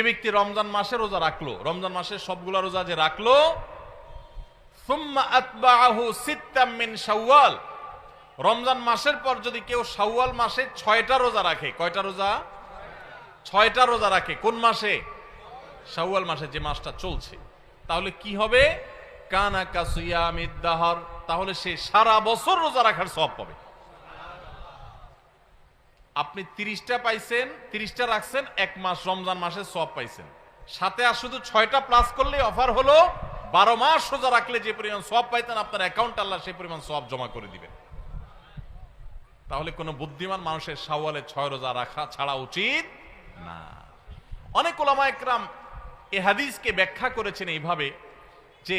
যে ব্যক্তি রমজান মাসে রোজা রাখল, রমজান মাসে সবগুলা রোজা যে রাখল রমজান মাসের পর যদি কেউ শাওয়াল মাসে ছয়টা রোজা রাখে, কয়টা রোজা? ছয়টা রোজা রাখে। কোন মাসে? শাওয়াল মাসে যে মাসটা চলছে। তাহলে কি হবে? কানা কাসিয়ামিদ দাহর। তাহলে সে সারা বছর রোজা রাখার সব পাবে। আপনি তিরিশটা পাইছেন, তিরিশটা রাখছেন, এক মাস, রমজান মাসে সব পাইছেন। সাথে আর শুধু ছয়টা প্লাস করলে অফার হলো, বারো মাস সোজা রাখলে যে পরিমাণ সব পাইতেন, আপনার অ্যাকাউন্ট আল্লাহ সেই পরিমাণ সব জমা করে দিবেন। তাহলে কোনো বুদ্ধিমান মানুষের সাওয়ালে ছয় রোজা রাখা ছাড়া উচিত না। অনেক ওলামা একরাম এ হাদিসকে ব্যাখ্যা করেছেন এইভাবে যে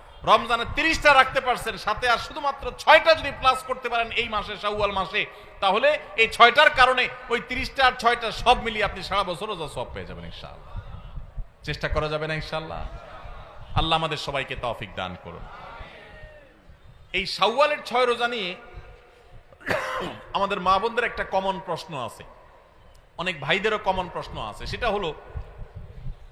রমজানে তিরিশটা রাখতে পারছেন, সাথে আর শুধুমাত্র ছয়টা যদি প্লাস করতে পারেন এই মাসে, শাওয়াল মাসে, তাহলে এই ছয়টার কারণে ওই তিরিশটা আর ছয়টা সব মিলিয়ে আপনি সারা বছর রোজা সব পেয়ে যাবেন ইনশাআল্লাহ। চেষ্টা করা যাবে না ইনশাআল্লাহ। আল্লাহ আমাদের সবাইকে তৌফিক দান করুন। এই শাওয়ালের ছয় রোজা নিয়ে আমাদের মা বোনদের একটা কমন প্রশ্ন আছে। অনেক ভাইদেরও কমন প্রশ্ন আছে। সেটা হলো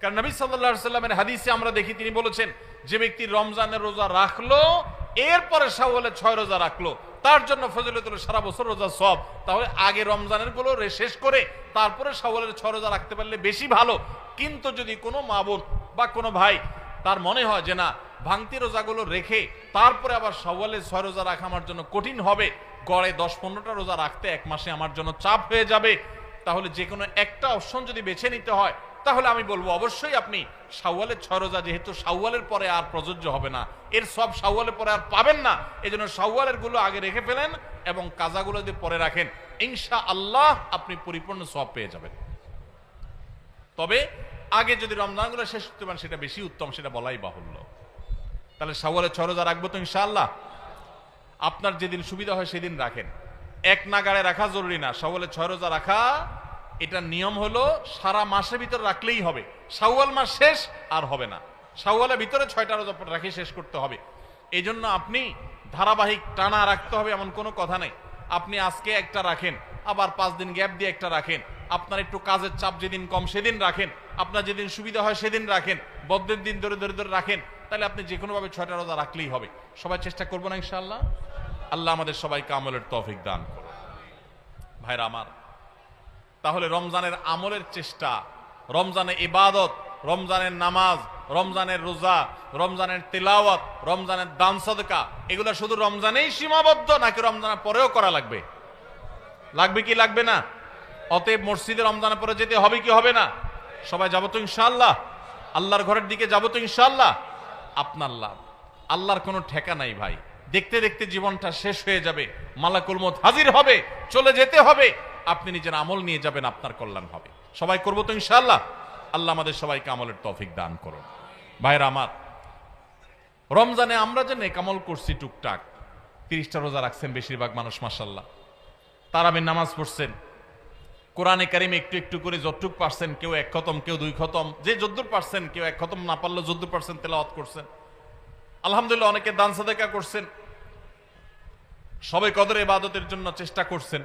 কারণ নবী সাল্লাল্লাহু সাল্লামের হাদিসে আমরা দেখি, তিনি বলেছেন, যে ব্যক্তি রমজানের রোজা রাখল, এরপরে শাওয়ালের ছয় রোজা রাখল, তার জন্য ফজিলত সারা বছর রোজা সব তাহলে আগে রমজানেরগুলো শেষ করে, তারপরে শাওয়ালের ছয় রোজা রাখতে পারলে বেশি ভালো। কিন্তু যদি কোনো মা বোন বা কোনো ভাই তার মনে হয় যে না, ভাঙতি রোজাগুলো রেখে তারপরে আবার শাওয়ালের ছয় রোজা রাখা আমার জন্য কঠিন হবে, গড়ে দশ পনেরোটা রোজা রাখতে এক মাসে আমার জন্য চাপ হয়ে যাবে, তাহলে যে কোনো একটা অপশন যদি বেছে নিতে হয় তাহলে আমি বলব, অবশ্যই আপনি শাওয়ালের ছয় রোজা, যেহেতু শাওয়ালের পরে আর প্রযোজ্য হবে না, এর সব শাওয়ালের পরে আর পাবেন না এই জন্য শাওয়ালেরগুলো আগে রেখে ফেলেন এবং কাজাগুলো যদি পরে রাখেন ইনশা আল্লাহ আপনি পরিপূর্ণ সব পেয়ে যাবেন। তবে আগে যদি রমজানগুলো শেষ করতে পারেন, সেটা বেশি উত্তম, সেটা বলাই বাহুল্য। তাহলে শাওয়ালের ছয় রোজা রাখব তো ইনশাআল্লাহ? আপনার যেদিন সুবিধা হয় সেদিন রাখেন। এক নাগাড়ে রাখা জরুরি না শাওয়ালে ছয় রোজা রাখা এটা নিয়ম হলো সারা মাসের ভিতর রাখলেই হবে। শাওয়াল মাস শেষ আর হবে না। শাওয়ালের ভিতরে ছয়টা রোজা রাখি শেষ করতে হবে। এই জন্য আপনি ধারাবাহিক টানা রাখতে হবে এমন কোনো কথা নেই। আপনি আজকে একটা রাখেন, আবার পাঁচ দিন গ্যাপ দিয়ে একটা রাখেন। আপনার একটু কাজের চাপ যেদিন কম সেদিন রাখেন। আপনার যেদিন সুবিধা হয় সেদিন রাখেন। বদ্ধের দিন ধরে ধরে ধরে রাখেন। তাহলে আপনি যে কোনোভাবে ছয়টা রোজা রাখলেই হবে। সবাই চেষ্টা করব না ইনশাআল্লাহ? আল্লাহ আমাদের সবাইকে আমলের তৌফিক দান করুন ভাইরা আমার তাহলে রমজানের আমলের চেষ্টা, রমজানে ইবাদত, রমজানের নামাজ, রমজানের রোজা, রমজানের তিলাওয়াত, রমজানের দান সদকা, এগুলো শুধু রমজানেই সীমাবদ্ধ নাকি রমজানের পরেও করা লাগবে? লাগবে কি লাগবে না? অতএব মসজিদে রমজানের পরে যেতে হবে কি হবে না? সবাই যাব তো ইনশাল্লাহ আল্লাহর ঘরের দিকে যাব তো ইনশাল্লাহ আপনার লাভ। আল্লাহর কোনো ঠেকা নাই ভাই। দেখতে দেখতে জীবনটা শেষ হয়ে যাবে। মালাকুল মত হাজির হবে। চলে যেতে হবে। আপনি নিজের আমল নিয়ে যাবেন, আপনার কল্যাণ হবে। সবাই করব তো ইনশাআল্লাহ? আল্লাহ আমাদের সবাইকে আমলের তৌফিক দান করুন। ভাইরা আমার, রমজানে আমরা যে নেকামল করছি টুকটাক, তিরিশটা রোজা রাখছেন বেশিরভাগ মানুষ মাসাল্লাহ তারাবের নামাজ পড়ছেন। কোরআনে কারিম একটু একটু করে যতটুক পারছেন, কেউ এক খতম, কেউ দুই খতম। যে যদ্দুর পারছেন, কেউ এক খতম, না পারলেও যদ্দুর পারছেন তেলাওয়াত করছেন। আলহামদুলিল্লাহ, অনেকে দান সাদেকা করছেন। সবে কদর ইবাদতের জন্য চেষ্টা করছেন।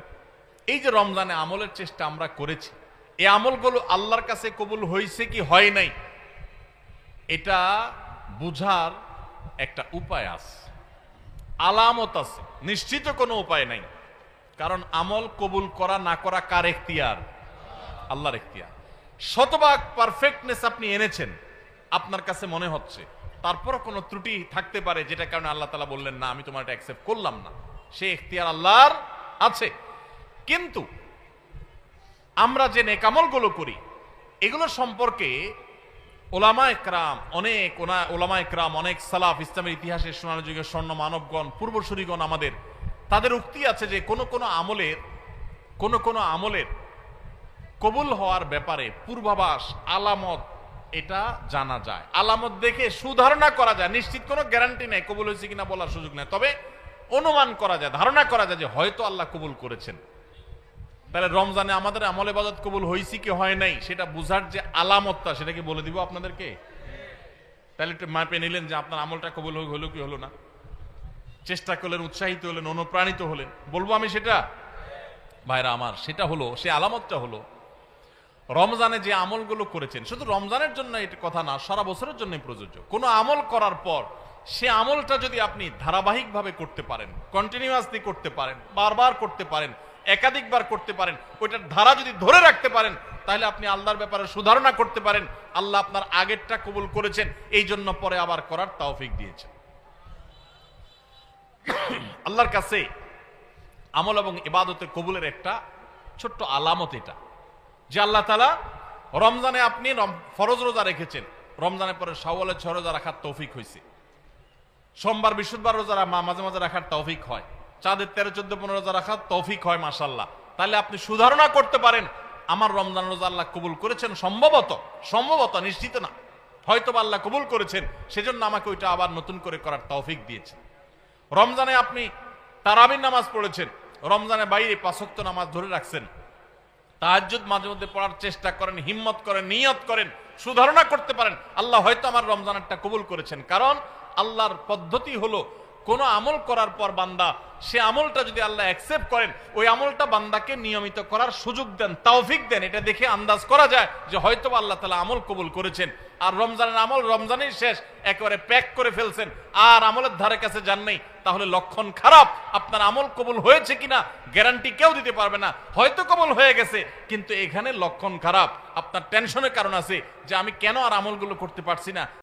এই যে রমজানে আমলের চেষ্টা আমরা করেছি, এই আমলগুলো আল্লাহর কাছে কবুল হয়েছে কি হয় নাই? এটা বুঝার একটা উপায় আছে। আলামত আছে, নিশ্চিত কোনো উপায় নাই। কারণ আমল কবুল করা না করা কার এখতিয়ার? আল্লাহর এখতিয়ার। শতভাগ পারফেক্টনেস আপনি এনেছেন, আপনার কাছে মনে হচ্ছে। তারপরও কোনো ত্রুটি থাকতে পারে যেটা কারণে আল্লাহ তালা বললেন, না, আমি তোমার এটা অ্যাকসেপ্ট করলাম না। সে এখতিয়ার আল্লাহর আছে। কিন্তু আমরা যে নেকামলগুলো করি, এগুলো সম্পর্কে ওলামা একরাম, অনেক ওনা- ওলামা একরাম, অনেক সালাফ ইসলামের ইতিহাসের সোনার যুগের স্বর্ণ মানবগণ, পূর্বসূরিগণ আমাদের, তাদের উক্তি আছে যে কোন কোন আমলের, কোন কোন আমলের কবুল হওয়ার ব্যাপারে পূর্বাভাস, আলামত, এটা জানা যায়। আলামত দেখে সুধারণা করা যায়। নিশ্চিত কোনো গ্যারান্টি নেই, কবুল হয়েছে কিনা বলার সুযোগ নেই। তবে অনুমান করা যায়, ধারণা করা যায় যে হয়তো আল্লাহ কবুল করেছেন। তাহলে রমজানে আমাদের আমলে বাদত কবুল হয়েছি কি হয় নাই? সেটা বুঝার যে আলামতটা, সেটা কি বলে দিব আপনাদেরকে? তাহলে একটু মাপে নিলেন যে আপনার আমলটা কবুল হলো কি হলো না। চেষ্টা করলেন, উৎসাহিত হলেন, অনুপ্রাণিত হলেন। বলব আমি সেটা? ভাইরা আমার, সেটা হলো, সে আলামতটা হলো, রমজানে যে আমলগুলো করেছেন, শুধু রমজানের জন্য এটা কথা না, সারা বছরের জন্য প্রযোজ্য। কোনো আমল করার পর, সে আমলটা যদি আপনি ধারাবাহিকভাবে করতে পারেন কন্টিনিউয়াসলি করতে পারেন, বারবার করতে পারেন একাধিকবার করতে পারেন, ওইটার ধারা যদি ধরে রাখতে পারেন, তাহলে আপনি আল্লাহর ব্যাপারে সুধারণা করতে পারেন। আল্লাহ আপনার আগেরটা কবুল করেছেন, এই জন্য পরে আবার করার তৌফিক দিয়েছেন। আল্লাহর কাছে আমল এবং ইবাদতের কবুলের একটা ছোট্ট আলামত এটা, যে আল্লাহ তালা রমজানে আপনি ফরজ রোজা রেখেছেন। রমজানের পরে সাওয়ালের ছ রোজা রাখার তৌফিক হয়েছে সোমবার, বৃহস্পতিবার রোজারা মা- মাঝে মাঝে রাখার তৌফিক হয়। চাঁদের তেরো, চোদ্দ, পনেরো রোজা রাখার তৌফিক হয় মাসাল্লাহ তাহলে আপনি সুধারণা করতে পারেন, আমার রমজান রোজা আল্লাহ কবুল করেছেন? সম্ভবত সম্ভবত, নিশ্চিত না। হয়তো আল্লাহ কবুল করেছেন, সেজন্য আমাকে ওইটা আবার নতুন করে করার তৌফিক দিয়েছেন। রমজানে আপনি তারাবির নামাজ পড়েছেন রমজানে বাইরে পাঁচক্ত নামাজ ধরে রাখছেন। তাহাজ্জুদ মাঝে মধ্যে পড়ার চেষ্টা করেন, হিম্মত করেন, নিয়ত করেন, সুধারণা করতে পারেন। আল্লাহ হয়তো আমার রমজানেরটা কবুল করেছেন। কারণ আল্লাহর পদ্ধতি হলো কোন আমল করার পর বান্দা, সে আমলটা যদি আল্লাহ অ্যাকসেপ্ট করেন, ওই আমলটা বান্দাকে নিয়মিত করার সুযোগ দেন, তৌফিক দেন। এটা দেখে আন্দাজ করা যায় যে হয়তো আল্লাহ তালা আমল কবুল করেছেন। আর রমজানের আমল রমজানেই শেষ, একেবারে প্যাক করে ফেলছেন। আর আমলের ধারে কাছে যান নেই, তাহলে লক্ষণ খারাপ। আপনার আমল কবুল হয়েছে কিনা গ্যারান্টি কেউ দিতে পারবে না। হয়তো কবুল হয়ে গেছে, কিন্তু এখানে লক্ষণ খারাপ। আপনার টেনশনের কারণ আছে যে আমি কেন আর আমলগুলো করতে পারছি না।